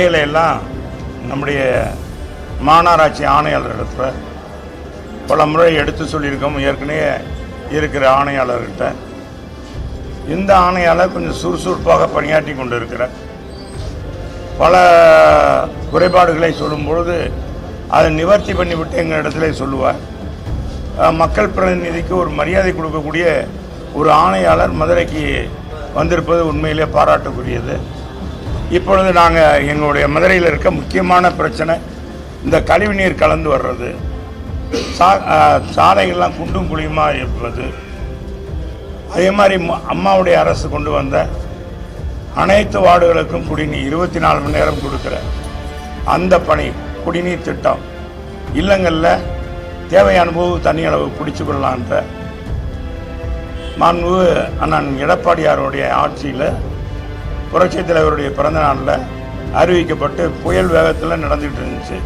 குறைகளை எல்லாம் நம்முடைய மாநகராட்சி ஆணையாளரிடத்தில் பல முறை எடுத்து சொல்லியிருக்கோம். ஏற்கனவே இருக்கிற ஆணையாளர்கிட்ட. இந்த ஆணையாளர் கொஞ்சம் சுறுசுறுப்பாக பணியாற்றி கொண்டு இருக்கிறார் பல குறைபாடுகளை சொல்லும் பொழுது அதை நிவர்த்தி பண்ணிவிட்டு எங்கள் இடத்துல சொல்லுவார். மக்கள் பிரதிநிதிக்கு ஒரு மரியாதை கொடுக்கக்கூடிய ஒரு ஆணையாளர் மதுரைக்கு வந்திருப்பது உண்மையிலே பாராட்டுக்குரியது. இப்பொழுது நாங்கள் எங்களுடைய மதுரையில் இருக்க முக்கியமான பிரச்சனை இந்த கழிவுநீர் கலந்து வர்றது சா சாலைகள்லாம் குண்டும் குழியுமாக இருப்பது அதே மாதிரி அம்மாவுடைய அரசு கொண்டு வந்த அனைத்து வார்டுகளுக்கும் குடிநீர் இருபத்தி நாலு மணி நேரம் கொடுக்குற அந்த பணி குடிநீர் திட்டம். இல்லங்களில் தேவையான போது தண்ணி அளவு பிடிச்சு கொள்ளலான்ற மாண்பு அண்ணன் எடப்பாடியாருடைய ஆட்சியில் புரட்சித் தலைவருடைய பிறந்த நாளில் அறிவிக்கப்பட்டு புயல் வேகத்தில் நடந்துகிட்டு இருந்துச்சு.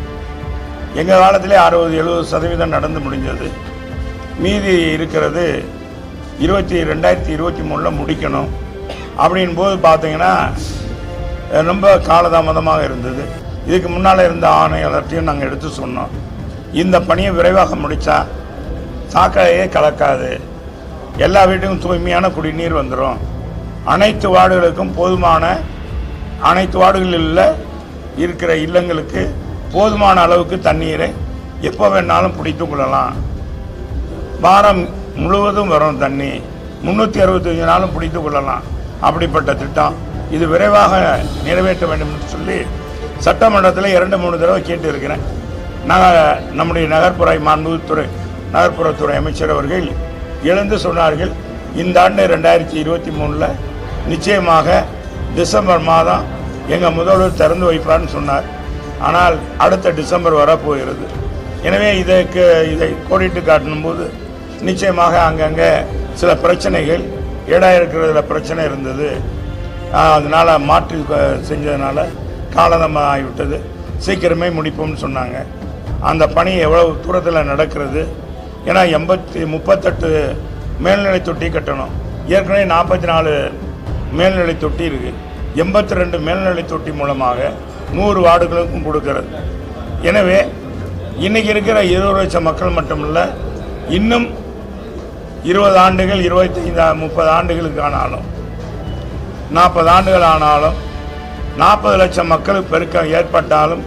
எங்கள் காலத்திலே அறுபது எழுபது சதவீதம் நடந்து முடிஞ்சது. மீதி இருக்கிறது இருபத்தி ரெண்டாயிரத்தி இருபத்தி மூணில் முடிக்கணும் அப்படின் போது பார்த்தீங்கன்னா ரொம்ப காலதாமதமாக இருந்தது. இதுக்கு முன்னால் இருந்த ஆணையாளர்த்தையும் நாங்கள் எடுத்து சொன்னோம். இந்த பணியை விரைவாக முடித்தா சாக்கடையே கலக்காது. எல்லா வீட்டுக்கும் தூய்மையான குடிநீர் வந்துடும் அனைத்து வார்டுகளுக்கும் போதுமான அனைத்து வார்டுகளில் இருக்கிற இல்லங்களுக்கு போதுமான அளவுக்கு தண்ணீரை எப்போ வேணாலும் பிடித்து கொள்ளலாம். வாரம் முழுவதும் வரும் தண்ணி. முந்நூற்றி அறுபத்தஞ்சு நாளும் பிடித்து கொள்ளலாம். அப்படிப்பட்ட திட்டம் இது விரைவாக நிறைவேற்ற வேண்டும் என்று சொல்லி சட்டமன்றத்தில் இரண்டு மூணு தடவை கேட்டு இருக்கிறேன் நாங்கள் நம்முடைய நகர்ப்புற மாண்புத்துறை நகர்ப்புறத்துறை அமைச்சர் அவர்கள் எழுந்து சொன்னார்கள் இந்த ஆண்டு ரெண்டாயிரத்தி இருபத்தி மூணில் நிச்சயமாக டிசம்பர் மாதம் எங்கள் முதல்வர் திறந்து வைப்பார்னு சொன்னார். ஆனால் அடுத்த டிசம்பர் வரப்போகிறது. எனவே இதற்கு இதை கோடிட்டு காட்டும்போது நிச்சயமாக அங்கங்கே சில பிரச்சனைகள் இடம் இருக்கிறதுல பிரச்சனை இருந்தது. அதனால் மாற்றி செஞ்சதுனால காலதமாக ஆகிவிட்டது சீக்கிரமே முடிப்போம்னு சொன்னாங்க. அந்த பணி எவ்வளவு தூரத்தில் நடக்கிறது? ஏன்னா எண்பத்தி முப்பத்தெட்டு மேல்நிலை தொட்டி கட்டணும். ஏற்கனவே நாற்பத்தி நாலு மேல்நிலை தொட்டி இருக்கு. எண்பத்தி ரெண்டு மேல்நிலை தொட்டி மூலமாக நூறு வார்டுகளுக்கும் கொடுக்கிறது. எனவே இன்னைக்கு இருக்கிற இருபது லட்சம் மக்கள் மட்டுமல்ல இன்னும் இருபது ஆண்டுகள் இருபத்தைந்து முப்பது ஆண்டுகளுக்கு ஆனாலும் நாற்பது ஆண்டுகள் ஆனாலும் நாற்பது லட்சம் மக்களுக்கு பெருக்கம் ஏற்பட்டாலும்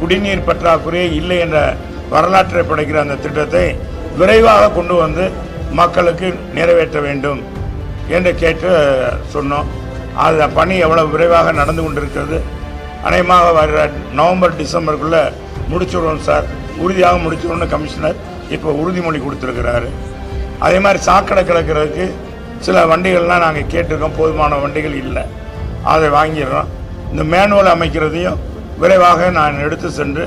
குடிநீர் பற்றாக்குறையே இல்லை என்ற வரலாற்றை படைக்கிற அந்த திட்டத்தை விரைவாக கொண்டு வந்து மக்களுக்கு நிறைவேற்ற வேண்டும். என்று கேட்டு சொன்னோம். அந்த பணி எவ்வளவு விரைவாக நடந்து கொண்டிருக்கிறது. அநேகமாக வர நவம்பர் டிசம்பருக்குள்ளே முடிச்சுடுவோம் சார். உறுதியாக முடிச்சிடும்னு கமிஷனர் இப்போ உறுதிமொழி கொடுத்துருக்கிறாரு. அதே மாதிரி சாக்கடை கிடக்கிறதுக்கு சில வண்டிகள்லாம் நாங்கள் கேட்டிருக்கோம். போதுமான வண்டிகள் இல்லை. அதை வாங்கிடுறோம். இந்த மேனுவல் அமைக்கிறதையும் விரைவாக நான் எடுத்து சென்று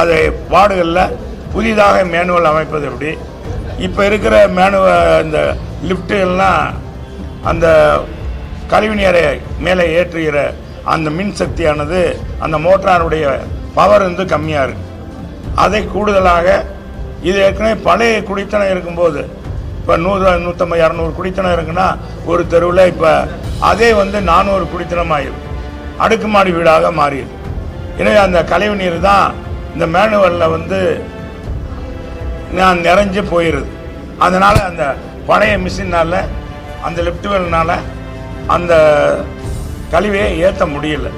அதை வார்டுகளில் புதிதாக மேனுவல் அமைப்பது எப்படி? இப்போ இருக்கிற மேனுவல் இந்த லிஃப்ட்டுகள்லாம் அந்த கழிவுநீரை மேலே ஏற்றுகிற அந்த மின்சக்தியானது அந்த மோட்டாருடைய பவர் வந்து கம்மியாக இருக்கு. அதை கூடுதலாக இது ஏற்கனவே பழைய குடித்தனம் இருக்கும்போது இப்போ நூறு நூற்றம்பது இரநூறு குடித்தனம் இருக்குன்னா ஒரு தெருவில் இப்போ அதே வந்து நானூறு குடித்தனம் ஆயிடும் அடுக்குமாடி வீடாக மாறியது எனவே அந்த கழிவு நீர் தான் இந்த மேனுவலில் வந்து நான் நிறைஞ்சு போயிடுது அதனால் அந்த பழைய மிஷினால் அந்த லிஃப்ட்டுகள்னால அந்த கழிவையை ஏற்ற முடியல.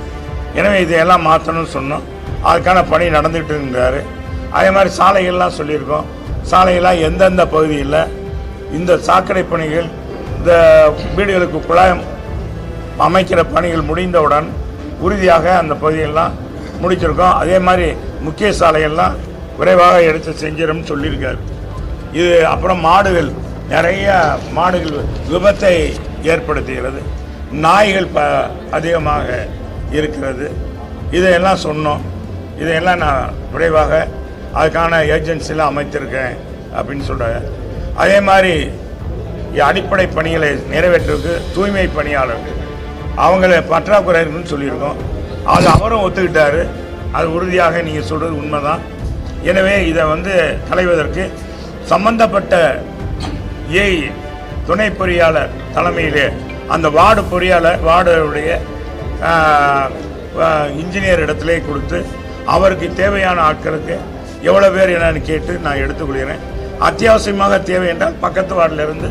எனவே இதையெல்லாம் மாற்றணும்னு சொன்னோம். அதுக்கான பணி நடந்துகிட்டு இருந்தார். அதே மாதிரி சாலைகள்லாம் சொல்லியிருக்கோம். சாலையெல்லாம் எந்தெந்த பகுதியில் இந்த சாக்கடை பணிகள் இந்த வீடுகளுக்கு குழாயம் அமைக்கிற பணிகள் முடிந்தவுடன் உறுதியாக அந்த பகுதியெல்லாம் முடிச்சிருக்கோம். அதே மாதிரி முக்கிய சாலையெல்லாம் விரைவாக எடுத்து செஞ்சிடும்னு சொல்லியிருக்காரு. இது அப்புறம் மாடுகள். நிறைய மாடுகள் விபத்தை ஏற்படுத்துகிறது. நாய்கள் ப அதிகமாக இருக்கிறது. இதையெல்லாம் சொன்னோம். இதையெல்லாம் நான் விரைவாக அதுக்கான ஏஜென்சிலாம் அமைத்திருக்கேன் அப்படின்னு சொல்கிறாங்க அதே மாதிரி அடிப்படை பணிகளை நிறைவேற்றுவதற்கு தூய்மை பணியாளர்கள். அவங்கள பற்றாக்குறை இருக்குன்னு சொல்லியிருக்கோம். அது அவரும் ஒத்துக்கிட்டார். அது உறுதியாக நீங்கள் சொல்கிறது உண்மைதான். எனவே இதை வந்து களைவதற்கு சம்பந்தப்பட்ட ஏஐ துணை பொறியாளர் தலைமையிலே அந்த வார்டு பொறியாளர் வார்டுடைய இன்ஜினியர் இடத்துல கொடுத்து அவருக்கு தேவையான ஆட்களுக்கு எவ்வளோ பேர் என்னன்னு கேட்டு நான் எடுத்துக்கொள்கிறேன். அத்தியாவசியமாக தேவை என்றால் பக்கத்து வார்டிலிருந்து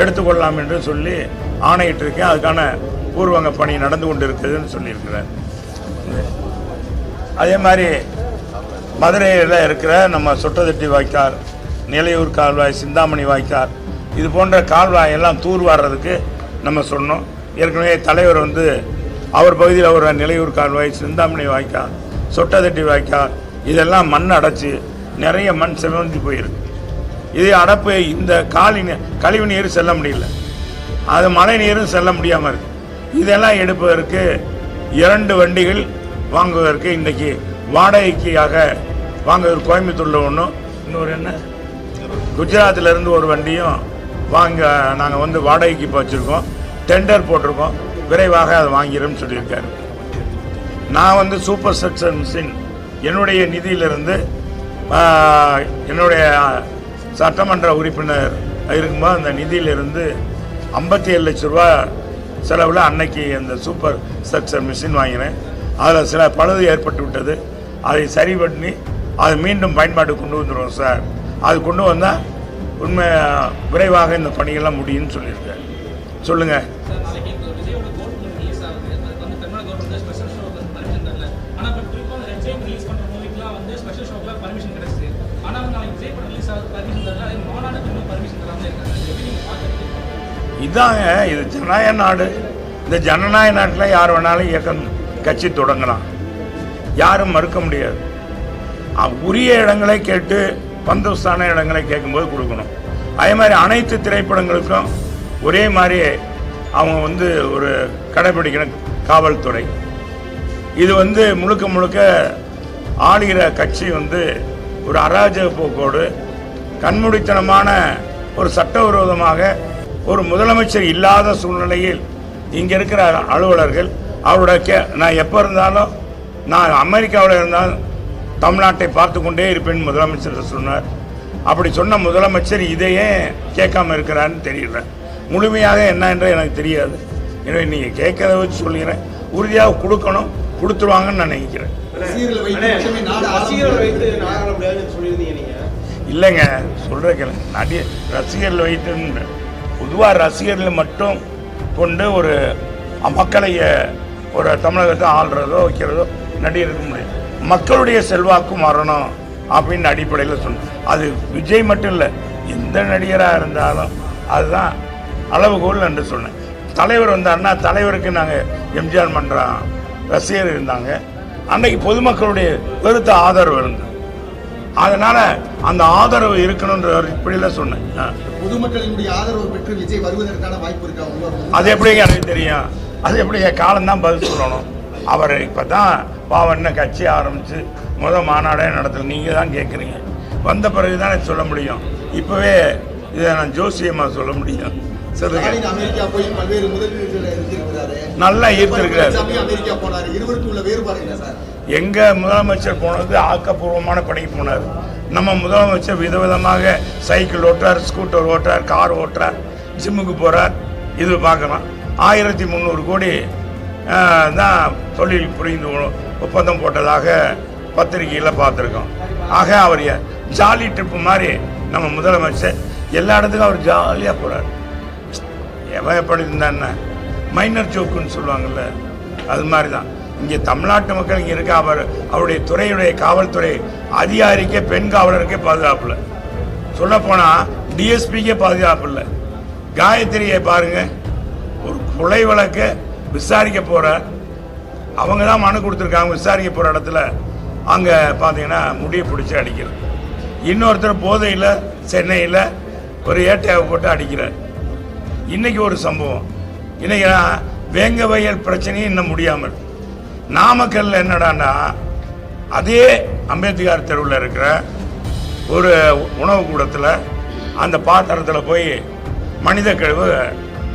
எடுத்துக்கொள்ளலாம் என்று சொல்லி ஆணையிட்டிருக்கேன். அதுக்கான பூர்வங்க பணி நடந்து கொண்டு இருக்குதுன்னு சொல்லியிருக்கிறேன் அதே மாதிரி மதுரையில் இருக்கிற நம்ம சுட்டதட்டி வாய்க்கால் நிலையூர் கால்வாய் சிந்தாமணி வாய்க்கால் இது போன்ற கால்வாய் எல்லாம் தூர்வாடுறதுக்கு நம்ம சொன்னோம். ஏற்கனவே தலைவர் வந்து அவர் பகுதியில் ஒரு நிலையூர் கால்வாய் சிந்தாமணி வாய்க்கால் சொட்டதட்டி வாய்க்கால் இதெல்லாம் மண் அடைச்சி நிறைய மண் செவந்து போயிருக்கு. இதே அடப்பு இந்த காலி நீ- கழிவு நீர் செல்ல முடியல. அது மழை நீரும் செல்ல முடியாமல் இருக்குது இதெல்லாம் எடுப்பதற்கு இரண்டு வண்டிகள் வாங்குவதற்கு இன்றைக்கி வாடகைக்காக வாங்குவது கோயம்புத்தூரில் ஒன்றும் இன்னொரு என்ன? குஜராத்தில் இருந்து ஒரு வண்டியும் வாங்க நாங்கள் வந்து வாடகைக்கு இப்போ வச்சுருக்கோம். டெண்டர் போட்டிருக்கோம். விரைவாக அதை வாங்கிடும்னு சொல்லியிருக்காரு. நான் வந்து சூப்பர் ஸ்ட்ரக்சர் மிஷின் என்னுடைய நிதியிலிருந்து என்னுடைய சட்டமன்ற உறுப்பினர் இருக்கும்போது அந்த நிதியிலிருந்து ஐம்பத்தி ஏழு லட்ச ரூபா செலவில் அன்னைக்கு அந்த சூப்பர் ஸ்ட்ரக்சர் மிஷின் வாங்கினேன். அதில் சில பழுது ஏற்பட்டு விட்டது. அதை சரி பண்ணி அதை மீண்டும் பயன்பாடு கொண்டு வந்துடுவோம் சார். அது கொண்டு வந்தால் உண்மை விரைவாக இந்த பணிகள்லாம் முடியும்னு சொல்லியிருக்காரு. சொல்லுங்கள் இதாங்க இது ஜனநாயக நாடு. இந்த ஜனநாயக நாட்டில் யார் வேணாலும் இயக்கம் கட்சி தொடங்கலாம். யாரும் மறுக்க முடியாது. உரிய இடங்களை கேட்டு பந்தஸ்தான இடங்களை கேட்கும்போது கொடுக்கணும். அதே மாதிரி அனைத்து திரைப்படங்களுக்கும் ஒரே மாதிரி அவங்க வந்து ஒரு கடைபிடிக்கணும் காவல்துறை. இது வந்து முழுக்க முழுக்க ஆளுகிற கட்சி வந்து ஒரு அராஜக போக்கோடு கண்மூடித்தனமான ஒரு சட்டவிரோதமாக ஒரு முதலமைச்சர் இல்லாத சூழ்நிலையில் இங்கே இருக்கிற அலுவலர்கள் அவரோட கே நான் எப்போ இருந்தாலும் நான் அமெரிக்காவில் இருந்தாலும் தமிழ்நாட்டை பார்த்து கொண்டே இருப்பேன் முதலமைச்சர் சொன்னார். அப்படி சொன்ன முதலமைச்சர் இதையே கேட்காம இருக்கிறான்னு தெரியல. முழுமையாக என்ன என்று எனக்கு தெரியாது. எனவே நீங்கள் கேட்கறத வச்சு சொல்லிக்கிறேன் உறுதியாக கொடுக்கணும் கொடுத்துருவாங்கன்னு நான் நினைக்கிறேன். இல்லைங்க சொல்கிற கேளுங்க. நடிக ரசிகர்கள் வைத்து பொதுவாக ரசிகர்கள் மட்டும் கொண்டு ஒரு மக்களை ஒரு தமிழகத்தை ஆள்றதோ வைக்கிறதோ நடிகருக்கு முடியாது மக்களுடைய செல்வாக்கும் வரணும் அப்படின்னு அடிப்படையில் சொன்னேன் அது விஜய் மட்டும் இல்லை எந்த நடிகராக இருந்தாலும் அதுதான் அளவுகோல் என்று சொன்னேன். தலைவர் வந்தாருன்னா தலைவருக்கு நாங்கள் எம்ஜிஆர் மன்றம் ரசிகர் இருந்தாங்க. அன்னைக்கு பொதுமக்களுடைய பெருத்த ஆதரவு இருந்தது. அதனால அந்த ஆதரவு இருக்கணுன்ற அடிப்படையில சொன்னேன். பொதுமக்களினுடைய ஆதரவு பெற்று விஜய் வருவதற்கான வாய்ப்பு இருக்கா? அது எப்படிங்க எனக்கு தெரியும்? அது எப்படி காலம்தான் பதில் சொல்லணும். அவர் இப்போ தான் பாவண்ண கட்சி ஆரம்பித்து முத மாநாடே நடத்தல நீங்கள் தான் கேட்குறீங்க வந்த பிறகு தானே சொல்ல முடியும். இப்போவே இதை நான் ஜோசியமாக சொல்ல முடியும். நல்லா ஈர்த்திருக்கிறாரு. எங்க முதலமைச்சர் போனது ஆக்கப்பூர்வமான பணிக்கு போனார். நம்ம முதலமைச்சர் விதவிதமாக சைக்கிள் ஓட்டுறார் ஸ்கூட்டர் ஓட்டுறார் கார் ஓட்டுறார் ஜிம்முக்கு போறார். இது பார்க்கலாம். ஆயிரத்தி முந்நூறு கோடி தான் தொழில் புரிந்து ஒப்பந்தம் போட்டதாக பத்திரிகையில் பார்த்துருக்கோம். ஆக அவர் ஜாலி ட்ரிப்பு மாதிரி நம்ம முதலமைச்சர் எல்லா இடத்துக்கும் அவர் ஜாலியாக போகிறார் எவன் எப்படி இருந்தான்னா மைனர் ஜோக்குன்னு சொல்லுவாங்கள்ல அது மாதிரி தான் இங்கே தமிழ்நாட்டு மக்கள் இங்கே இருக்க அவர் அவருடைய துறையுடைய காவல்துறை அதிகாரிக்கே பெண் காவலருக்கே பாதுகாப்பு இல்லை சொல்லப்போனால் டிஎஸ்பிக்கே பாதுகாப்பு இல்லை. காயத்ரியை பாருங்க ஒரு கொலை வழக்கை விசாரிக்க போகிற அவங்க தான் மனு கொடுத்துருக்காங்க விசாரிக்க போகிற இடத்துல அங்கே பார்த்தீங்கன்னா முடியை பிடிச்சி அடிக்கிறது இன்னொருத்தர் போதையில் சென்னையில் ஒரு ஏட்டையாவை போட்டு அடிக்கிறார். இன்னைக்கு ஒரு சம்பவம். இன்னைக்கு வேங்க வயல் பிரச்சனையும் இன்னும் முடியாமல் இருக்கு. நாமக்கல்ல என்னடான்னா அதே அம்பேத்கர் தெருவில் இருக்கிற ஒரு உணவு கூடத்தில் அந்த பாத்திரத்தில் போய் மனித கழிவு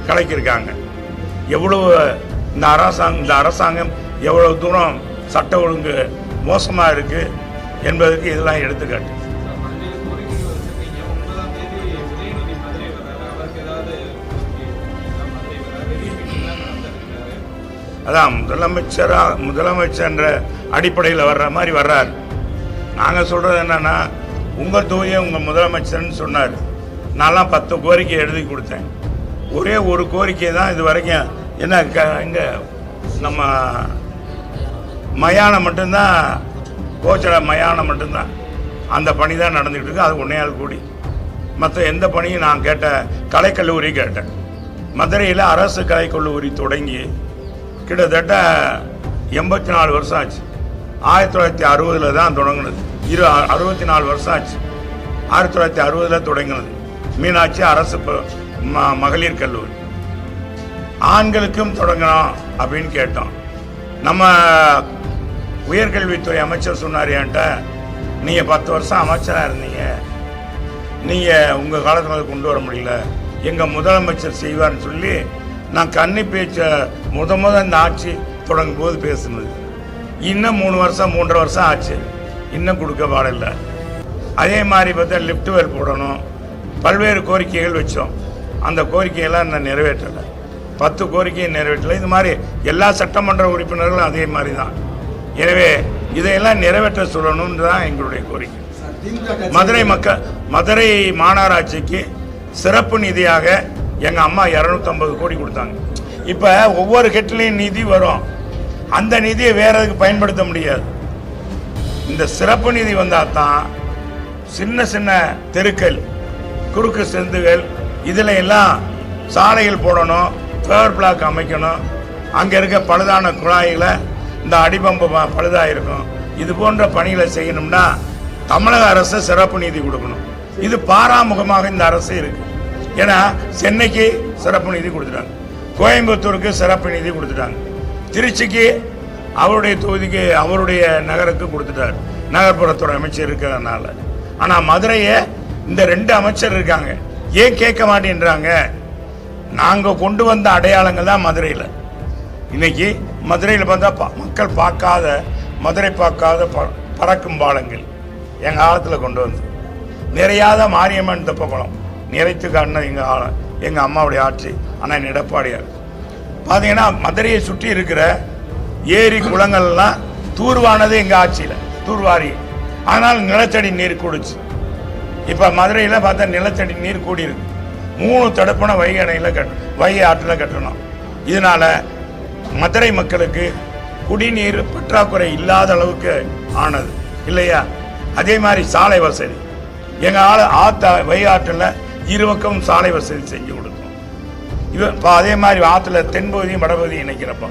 கலக்கியிருக்காங்க. எவ்வளவு இந்த அரசாங்கம் இந்த அரசாங்கம் எவ்வளவு தூரம் சட்ட ஒழுங்கு மோசமாக இருக்குது என்பதற்கு இதெல்லாம் எடுத்துக்காட்டு. அதான் முதலமைச்சராக முதலமைச்சர்ன்ற அடிப்படையில் வர்ற மாதிரி வர்றார். நாங்கள் சொல்கிறது என்னென்னா உங்கள் தொகுதியை உங்கள் முதலமைச்சர்னு சொன்னார். நான்லாம் பத்து கோரிக்கை எழுதி கொடுத்தேன். ஒரே ஒரு கோரிக்கை தான் இது வரைக்கும். என்ன க இங்கே நம்ம மயானம் மட்டும்தான் கோச்சட மயானம் மட்டும்தான். அந்த பணி தான் நடந்துக்கிட்டு இருக்கு. அது உன்னையால் கூடி. மற்ற எந்த பணியும் நான் கேட்ட கலைக்கல்லூரி கேட்டேன். மதுரையில் அரசு கலைக்கல்லூரி தொடங்கி கிட்டத்தட்ட எண்பத்தி நாலு வருஷம் ஆச்சு. ஆயிரத்தி தொள்ளாயிரத்தி அறுபதில் தான் தொடங்கினது. இரு அறுபத்தி நாலு வருஷம் ஆச்சு. ஆயிரத்தி தொள்ளாயிரத்தி அறுபதில் தொடங்கினது. மீனாட்சி அரசு மகளிர் கல்லூரி. ஆண்களுக்கும் தொடங்கணும் அப்படின்னு கேட்டோம். நம்ம உயர்கல்வித்துறை அமைச்சர் சொன்னார் என்கிட்ட நீங்கள் பத்து வருஷம் அமைச்சராக இருந்தீங்க. நீங்கள் உங்கள் காலத்தில் அதை கொண்டு வர முடியல. எங்கள் முதலமைச்சர் செய்வார்னு சொல்லி நான் கன்னி பேச்சை முத முத இந்த ஆட்சி தொடங்கும் போது பேசுனது. இன்னும் மூணு வருஷம் மூன்றரை வருஷம் ஆச்சு. இன்னும் கொடுக்க பாடில்லை அதே மாதிரி பார்த்தா லிஃப்ட் வெல் போடணும். பல்வேறு கோரிக்கைகள் வச்சோம். அந்த கோரிக்கையெல்லாம் நான் நிறைவேற்றலை. பத்து கோரிக்கையை நிறைவேற்றலை. இது மாதிரி எல்லா சட்டமன்ற உறுப்பினர்களும் அதே மாதிரி தான். எனவே இதையெல்லாம் நிறைவேற்ற சொல்லணும்னு தான் எங்களுடைய கோரிக்கை. மதுரை மக்கள் மதுரை மாநகராட்சிக்கு சிறப்பு நிதியாக எங்கள் அம்மா 250 கோடி கொடுத்தாங்க. இப்போ ஒவ்வொரு கெட்டிலையும் நிதி வரும். அந்த நிதியை வேற எதுக்கு பயன்படுத்த முடியாது. இந்த சிறப்பு நிதி வந்தால் தான் சின்ன சின்ன தெருக்கள் குறுக்கு செந்துகள் இதில் எல்லாம் சாலைகள் போடணும் ஃபேவர் பிளாக் அமைக்கணும். அங்கே இருக்க பழுதான குழாய்களை இந்த அடிபம்பு பழுதாக இருக்கும் இது போன்ற பணிகளை செய்யணும்னா தமிழக அரசு சிறப்பு நிதி கொடுக்கணும். இது பாராமுகமாக இந்த அரசு இருக்கு. ஏன்னா சென்னைக்கு சிறப்பு நிதி கொடுத்துட்டாங்க. கோயம்புத்தூருக்கு சிறப்பு நிதி கொடுத்துட்டாங்க. திருச்சிக்கு அவருடைய தொகுதிக்கு அவருடைய நகருக்கு கொடுத்துட்டார். நகர்ப்புறத்துறை அமைச்சர் இருக்கிறதுனால. ஆனால் மதுரையை இந்த ரெண்டு அமைச்சர் இருக்காங்க. ஏன் கேட்க மாட்டேன்றாங்க? நாங்கள் கொண்டு வந்த அடையாளங்கள் தான் மதுரையில். இன்னைக்கு மதுரையில் பார்த்தா பா- மக்கள் பார்க்காத மதுரை பார்க்காத ப- பறக்கும் பாலங்கள் எங்கள் காலத்தில் கொண்டு வந்து. நிறையாத மாரியம்மன் தெப்பக்குளம். நிறைத்து காட்டின எங்கள் ஆள எங்கள் அம்மாவுடைய ஆட்சி ஆனால் எடப்பாடியார். பார்த்தீங்கன்னா மதுரையை சுற்றி இருக்கிற ஏரி குளங்கள்லாம் தூர்வானது எங்கள் ஆட்சியில் தூர்வாரி. ஆனால் நிலத்தடி நீர் கூடுச்சு. இப்போ மதுரையில் பார்த்தா நிலத்தடி நீர் கூடியிருக்கு. மூணு தடுப்பணை வைகை அணையில் கட் வைகை ஆற்றில் கட்டணும். இதனால் மதுரை மக்களுக்கு குடிநீர் பற்றாக்குறை இல்லாத அளவுக்கு ஆனது. இல்லையா? அதே மாதிரி சாலை வசதி. எங்கள் ஆள வை வைகை ஆற்றில் இருபக்கம் சாலை வசதி செஞ்சு கொடுத்தோம் இது இப்போ அதே மாதிரி ஆற்றுல தென்பகுதியும் வடபகுதியும் இணைக்கிறப்போ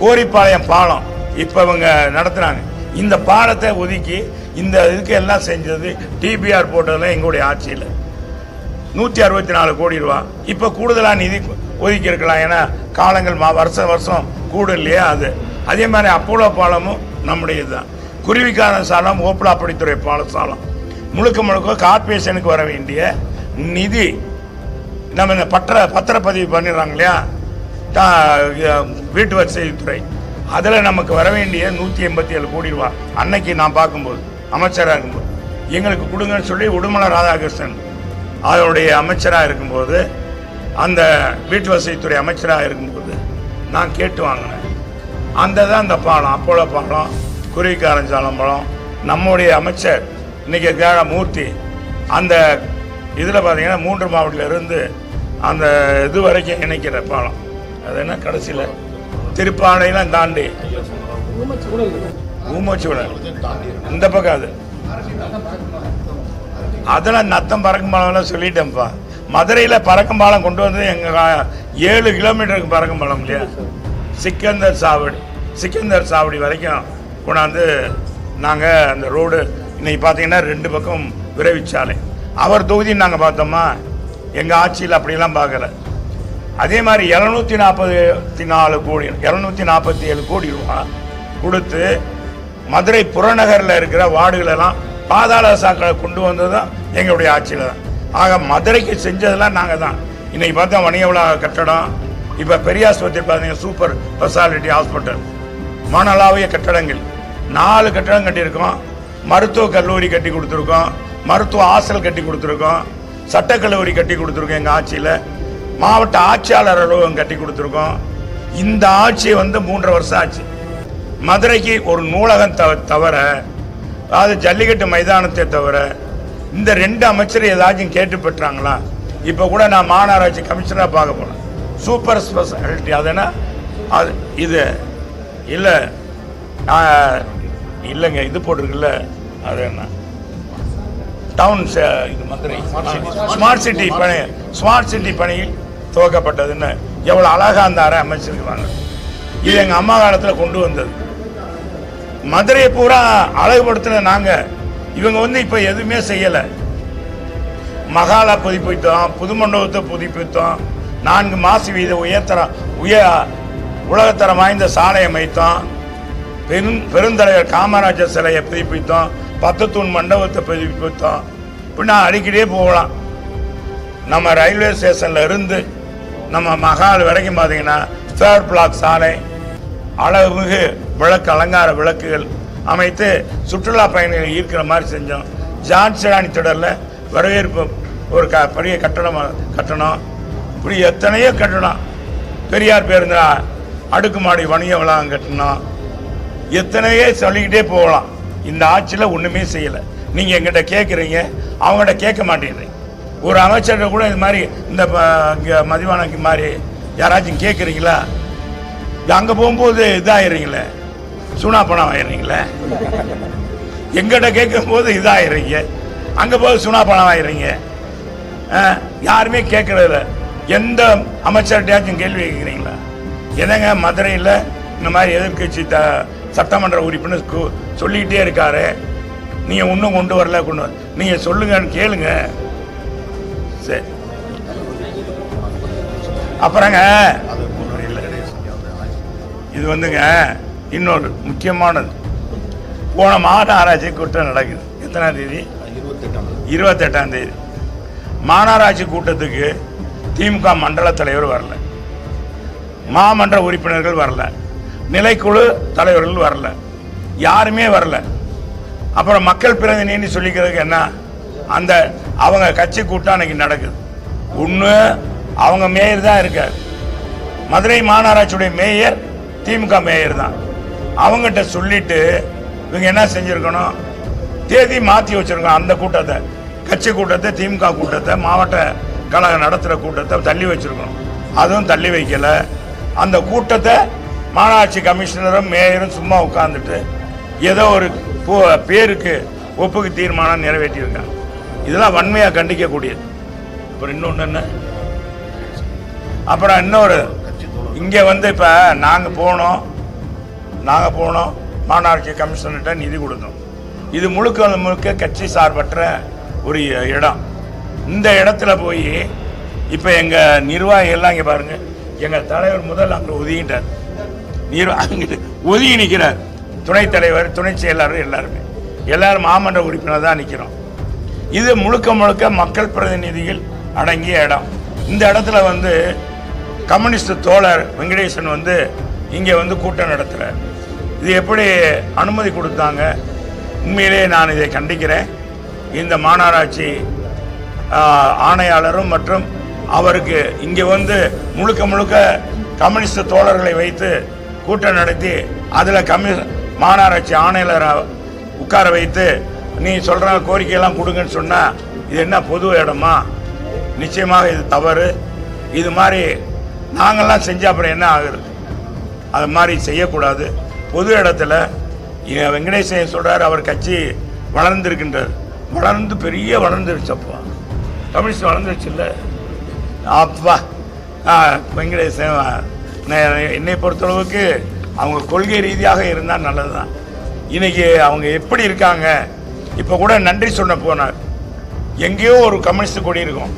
கோரிப்பாளையம் பாலம் இப்போ இவங்க நடத்துனாங்க இந்த பாலத்தை ஒதுக்கி இந்த இதுக்கு எல்லாம் செஞ்சது டிபிஆர் போட்டதெல்லாம் எங்களுடைய ஆட்சியில். நூற்றி அறுபத்தி நாலு கோடி ரூபா. இப்போ கூடுதலாக நிதி ஒதுக்கி இருக்கலாம். ஏன்னா காலங்கள் மா வருஷம் வருஷம் கூடும் இல்லையா அது. அதே மாதிரி அப்போலோ பாலமும் நம்முடையது தான் குருவிக்காரன் சாலம் ஓப்பலாப்படித்துறை பால சாலம். முழுக்க முழுக்க கார்பரேஷனுக்கு வர வேண்டிய நிதி நம்ம இந்த பத்திர பத்திரப்பதிவு பண்ணிடுறாங்க இல்லையா? வீட்டு வசதித்துறை. அதில் நமக்கு வர வேண்டிய நூற்றி எண்பத்தி ஏழு கோடி ரூபா. அன்னைக்கு நான் பார்க்கும்போது. அமைச்சராக இருக்கும்போது எங்களுக்கு கொடுங்கன்னு சொல்லி உடுமலை ராதாகிருஷ்ணன் அதனுடைய அமைச்சராக இருக்கும்போது அந்த வீட்டு வசதித்துறை அமைச்சராக இருக்கும்போது நான் கேட்டு வாங்கினேன். அந்த தான் அந்த பாலம் அப்போலோ பாலம் குருவிக்காரஞ்சாலம் பாலம். நம்முடைய அமைச்சர் இன்றைக்கி கேட மூர்த்தி. அந்த இதில் பார்த்தீங்கன்னா மூன்று மாவட்டத்திலிருந்து அந்த இது வரைக்கும் இணைக்கிற பாலம். அது என்ன கடைசியில்? திருப்பானையெல்லாம் தாண்டி. ஊமச்சு இந்த பக்கம் அது. அதெல்லாம் நத்தம் பறக்கும் பாலம்லாம் சொல்லிட்டேன்ப்பா. மதுரையில் பறக்கும் பாலம் கொண்டு வந்து எங்கள் ஏழு கிலோமீட்டருக்கு பறக்கும் பாலம் இல்லையா? சிக்கந்தர் சாவடி. சிக்கந்தர் சாவடி வரைக்கும் கொண்டாந்து நாங்கள் அந்த ரோடு இன்னைக்கு பார்த்தீங்கன்னா ரெண்டு பக்கம் விரைவிச்சாலை. அவர் தொகுதி நாங்கள் பார்த்தோமா? எங்கள் ஆட்சியில் அப்படிலாம் பார்க்கல. அதே மாதிரி இரநூத்தி நாற்பத்தி நாலு கோடி இரநூத்தி நாற்பத்தி ஏழு கோடி ரூபா கொடுத்து மதுரை புறநகரில் இருக்கிற வார்டுகளெல்லாம் பாதாள சாக்களை கொண்டு வந்தது தான் எங்களுடைய ஆட்சியில் தான் ஆக மதுரைக்கு செஞ்சதெல்லாம் நாங்கள் தான் இன்னைக்கு பார்த்தா வணிக வளாக கட்டடம் இப்போ பெரிய ஆஸ்பத்திரி பார்த்தீங்கன்னா சூப்பர் ஸ்பெஷாலிட்டி ஹாஸ்பிட்டல். மணலாவிய கட்டடங்கள். நாலு கட்டடம் கட்டியிருக்கோம். மருத்துவ கல்லூரி கட்டி கொடுத்துருக்கோம். மருத்துவ ஆசல் கட்டி கொடுத்துருக்கோம். சட்டக்கல்லூரி கட்டி கொடுத்துருக்கோம் எங்கள் ஆட்சியில். மாவட்ட ஆட்சியாளர் அலுவலகம் கட்டி கொடுத்துருக்கோம். இந்த ஆட்சி வந்து மூன்றரை வருஷம் ஆச்சு. மதுரைக்கு ஒரு நூலகம் தவ தவிர அதாவது ஜல்லிக்கட்டு மைதானத்தை தவிர இந்த ரெண்டு அமைச்சர் ஏதாச்சும் கேட்டு பெற்றாங்களா? இப்போ கூட நான் மாநகராட்சி கமிஷனராக பார்க்க போனேன் சூப்பர் ஸ்பெஷாலிட்டி. அதனா அது இது இல்லை இல்லைங்க இது போட்டிருக்குல்ல அது என்ன? டவுன் இது மதுரை. ஸ்மார்ட் சிட்டி பணி ஸ்மார்ட் சிட்டி பணியில் துவக்கப்பட்டதுன்னு எவ்வளோ அழகாக அந்த அறை அமைச்சிருக்கிறாங்க. இது எங்கள் அம்மா காலத்தில் கொண்டு வந்தது. மதுரையை பூரா அழகுபடுத்தின நாங்கள் இவங்க வந்து இப்போ எதுவுமே செய்யலை. மகாலா புதுப்பித்தோம் புது மண்டபத்தை புதுப்பித்தோம் நான்கு மாசு வீத உயர்தரம் உய உலகத்தரம் வாய்ந்த சாலை அமைத்தோம். பெரும் பெருந்தலைவர் காமராஜர் சிலையை புதுப்பித்தோம் பத்து தூண் மண்டபத்தை புதுப்பித்தோம். இப்படி நான் அடிக்கடியே போகலாம். நம்ம ரயில்வே ஸ்டேஷன்ல இருந்து நம்ம மகால் வரைக்கும் பார்த்தீங்கன்னா தேர்ட் பிளாக் சாலை அழகு விளக்கு அலங்கார விளக்குகள் அமைத்து சுற்றுலா பயணிகள் ஈர்க்கிற மாதிரி செஞ்சோம். ஜான்சிராணி தொடரில் வரவேற்பு ஒரு க பெரிய கட்டணம் கட்டணம். இப்படி எத்தனையோ கட்டணம். பெரியார் பேருந்து அடுக்குமாடி வணிக வளாகம் கட்டணும் எத்தனையே சொல்லிக்கிட்டே போகலாம். இந்த ஆட்சியில் ஒன்றுமே செய்யலை. நீங்கள் எங்கிட்ட கேட்குறீங்க அவங்ககிட்ட கேட்க மாட்டேங்கிறீங்க. ஒரு அமைச்சர்கிட்ட கூட இது மாதிரி இந்த ப- மதிவானக்கு மாதிரி யாராச்சும் கேட்குறீங்களா அங்கே போகும்போது இதாகிறீங்களே சுனா பணம் ஆயிடுறீங்களே எங்கிட்ட கேட்கும் போது இதாகிறீங்க அங்கே போய் சுனா பணம் ஆயிடுறீங்க ஆ, யாருமே கேட்கறதில்ல எந்த அமைச்சர்கிட்டயாச்சும் கேள்வி கேட்குறீங்களா என்னங்க மதுரையில் இந்த மாதிரி எதிர்க்கட்சி த சட்டமன்ற உறுப்பினர் கு- சொல்லிக்கிட்டே இருக்காரு. நீங்கள் இன்னும் கொண்டு வரல கொண்டு நீங்கள் சொல்லுங்கன்னு கேளுங்க. சரி அப்புறங்க இது வந்துங்க இன்னொரு முக்கியமானது. போன மாநகராட்சி கூட்டம் நடக்குது. எத்தனாம் தேதி? இருபத்தெட்டாம் தேதி. மாநகராட்சி கூட்டத்துக்கு திமுக மண்டல தலைவர் வரல. மாமன்ற உறுப்பினர்கள் வரல. நிலைக்குழு தலைவர்கள் வரல. யாருமே வரல. அப்புறம் மக்கள் பிரதிநிதின்னு சொல்லிக்கிறதுக்கு என்ன? அந்த அவங்க கட்சி கூட்டம் அன்னைக்கு நடக்குது. ஒன்று அவங்க மேயர் தான் இருக்கார். மதுரை மாநகராட்சியுடைய மேயர் திமுக மேயர் தான். அவங்ககிட்ட சொல்லிட்டு இவங்க என்ன செஞ்சிருக்கணும்? தேதி மாற்றி வச்சிருக்கோம் அந்த கூட்டத்தை. கட்சி கூட்டத்தை திமுக கூட்டத்தை மாவட்ட கழகம் நடத்துகிற கூட்டத்தை தள்ளி வச்சிருக்கணும். அதுவும் தள்ளி வைக்கல. அந்த கூட்டத்தை மாநகராட்சி கமிஷனரும் மேயரும் சும்மா உட்காந்துட்டு ஏதோ ஒரு பேருக்கு ஒப்புக்கு தீர்மானம் நிறைவேற்றியிருக்காங்க. இதெல்லாம் வன்மையாக கண்டிக்கக்கூடியது. அப்புறம் இன்னொன்று என்ன? அப்புறம் இன்னொரு இங்கே வந்து இப்போ நாங்கள் போனோம். நாங்கள் போனோம் மாநகராட்சி கமிஷனர்கிட்ட நிதி கொடுத்தோம். இது முழுக்க முழுக்க கட்சி சார்பற்ற ஒரு இடம். இந்த இடத்துல போய் இப்போ எங்கள் நிர்வாகிகள்லாம் இங்கே பாருங்கள் எங்கள் தலைவர் முதல் அங்கே ஒதுங்கிட்டார். நிர்வாக ஒதுங்கி நிற்கிறார் துணைத் தலைவர் துணை செயலாளர் எல்லாருமே. எல்லாரும் மாமன்ற உறுப்பினர் தான் நிற்கிறோம் இது முழுக்க முழுக்க மக்கள் பிரதிநிதிகள் அடங்கிய இடம். இந்த இடத்துல வந்து கம்யூனிஸ்ட் தோழர் வெங்கடேசன் வந்து இங்கே வந்து கூட்டம் நடத்துகிறார் இது எப்படி அனுமதி கொடுத்தாங்க? உண்மையிலேயே நான் இதை கண்டிக்கிறேன். இந்த மாநகராட்சி ஆணையாளரும் மற்றும் அவருக்கு இங்கே வந்து முழுக்க முழுக்க கம்யூனிஸ்ட் தோழர்களை வைத்து கூட்டம் நடத்தி அதில் கம்யூ மாநகராட்சி ஆணையாளரை உட்கார வைத்து நீ சொல்கிற கோரிக்கையெல்லாம் கொடுங்கன்னு சொன்னால் இது என்ன பொது இடமா? நிச்சயமாக இது தவறு. இது மாதிரி நாங்கள்லாம் செஞ்சால் அப்புறம் என்ன ஆகுது? அது மாதிரி செய்யக்கூடாது. பொது இடத்துல வெங்கடேசன் சொல்கிறார் அவர் கட்சி வளர்ந்துருக்கின்றார். வளர்ந்து பெரிய வளர்ந்துருச்சப்பா கம்யூனிஸ்ட் வளர்ந்துருச்சு இல்லை? அப்பா ஆ, வெங்கடேசன் நான் என்னை பொறுத்தளவுக்கு அவங்க கொள்கை ரீதியாக இருந்தால் நல்லது தான் இன்னைக்கு அவங்க எப்படி இருக்காங்க? இப்போ கூட நன்றி சொன்ன போனார். எங்கேயோ ஒரு கம்யூனிஸ்ட் கொடி இருக்கும்.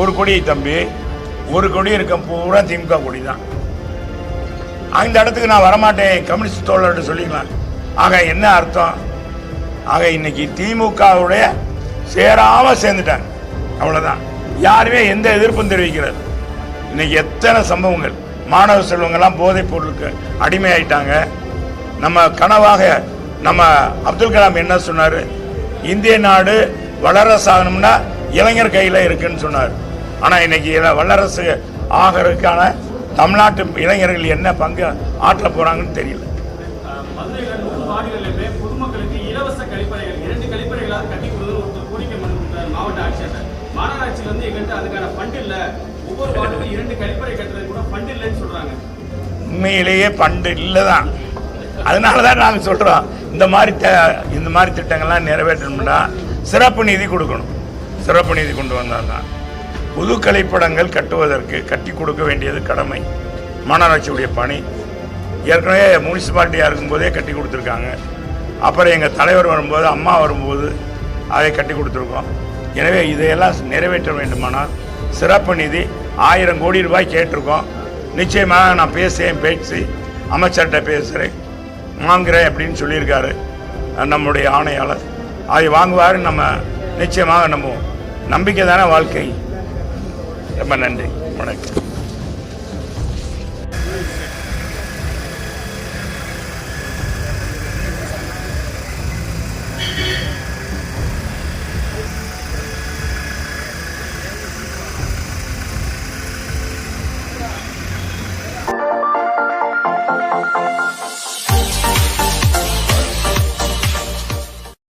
ஒரு கொடி தம்பி ஒரு கொடி இருக்கும் பூரா திமுக கொடி தான் அந்த இடத்துக்கு நான் வரமாட்டேன் கம்யூனிஸ்ட் தோழர்கிட்ட சொல்லிக்கலாம். ஆக என்ன அர்த்தம்? ஆக இன்னைக்கு திமுகவுடைய சேராம சேர்ந்துட்டாங்க. அவ்வளவுதான். யாருமே எந்த எதிர்ப்பும் தெரிவிக்கிறது. இன்னைக்கு எத்தனை சம்பவங்கள்? மாணவ செல்வங்கள்லாம் போதைப் பொருளுக்கு அடிமையாயிட்டாங்க. நம்ம கனவாக நம்ம அப்துல் கலாம் என்ன சொன்னாரு? இந்திய நாடு வல்லரசு ஆகணும்னா இளைஞர் கையில் இருக்குன்னு சொன்னார். ஆனா இன்னைக்கு வல்லரசு ஆகிறதுக்கான தமிழ்நாட்டு இளைஞர்கள் என்ன பங்கு ஆற்ற போகிறாங்கன்னு தெரியல. மாநகராட்சியில் வந்து எங்கள்கிட்ட அதுக்கான ஃபண்ட் இல்லை. ஒவ்வொரு வார்டுக்கும் இரண்டு கழிப்பறை கட்டுறது கூட ஃபண்ட் இல்லைன்னு உண்மையிலேயே பண்டு இல்லை தான் அதனால தான் நாங்கள் சொல்கிறோம் இந்த மாதிரி த இந்த மாதிரி திட்டங்கள்லாம் நிறைவேற்றணும்னா சிறப்பு நிதி கொடுக்கணும். சிறப்பு நிதி கொண்டு வந்தால் தான் புது கலைப்படங்கள் கட்டுவதற்கு கட்டி கொடுக்க வேண்டியது கடமை. மாநகராட்சியுடைய பணி. ஏற்கனவே முனிசிபாலிட்டியாக இருக்கும்போதே கட்டி கொடுத்துருக்காங்க. அப்புறம் எங்கள் தலைவர் வரும்போது அம்மா வரும்போது அதை கட்டி கொடுத்துருக்கோம். எனவே இதையெல்லாம் நிறைவேற்ற வேண்டுமானால் சிறப்பு நிதி ஆயிரம் கோடி ரூபாய் கேட்டிருக்கோம். நிச்சயமாக நான் பேசுகிறேன் பேசி அமைச்சர்கிட்ட பேசுகிறேன் வாங்குகிறேன் அப்படின்னு சொல்லியிருக்காரு நம்முடைய ஆணையாளர். அதை வாங்குவார் நம்ம நிச்சயமாக நம்புவோம். நம்பிக்கை தானே வாழ்க்கை. ரொம்ப நன்றி. வணக்கம்.